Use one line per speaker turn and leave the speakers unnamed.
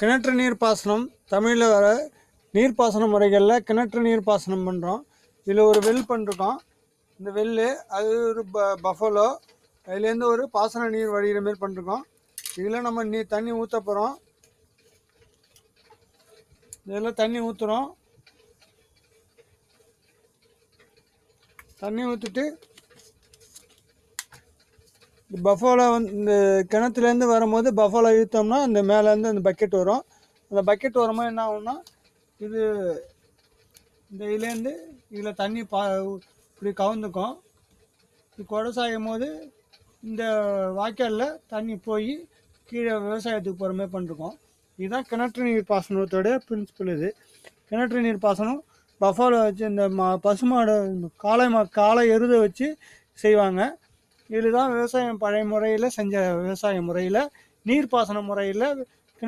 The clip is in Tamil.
கிணற்று நீர் பாசனம் தமிழில் வர நீர்ப்பாசன முறைகளில் கிணற்று நீர் பாசனம் பண்ணுறோம் இதில் ஒரு வெல் பண்ணிருக்கோம். இந்த வெல் அது ஒரு ப பஃபலோ அதுலேருந்து ஒரு பாசன நீர் வடிகிற மாரி பண்ணிருக்கோம். இதில் நம்ம நீ தண்ணி ஊற்ற போகிறோம் இதில் தண்ணி ஊற்றுறோம் தண்ணி ஊற்றிட்டு பஃபோலா வந்து இந்த கிணத்துலேருந்து வரும்போது பஃபாலோ இழுத்தோம்னா அந்த மேலேருந்து அந்த பக்கெட் வரும். அந்த பக்கெட் வரும்போது என்ன ஆகும்னா இது இந்த இதுலேருந்து இதில் தண்ணி பா இப்படி கவுந்துக்கும். இது குடை போது இந்த வாய்க்காலில் தண்ணி போய் கீழே விவசாயத்துக்கு போகிற மாதிரி பண்ணிருக்கோம். இதுதான் கிணற்று நீர் பாசனத்தோடைய பிரின்சிபல் இது. கிணற்று நீர் பாசனம் பஃபாலோ வச்சு இந்த மா பசுமாடு காளை மா காளை எருதை வச்சு செய்வாங்க. இதுதான் விவசாயம் பழைய முறையில் செஞ்ச விவசாய முறையில் நீர்ப்பாசன முறையில்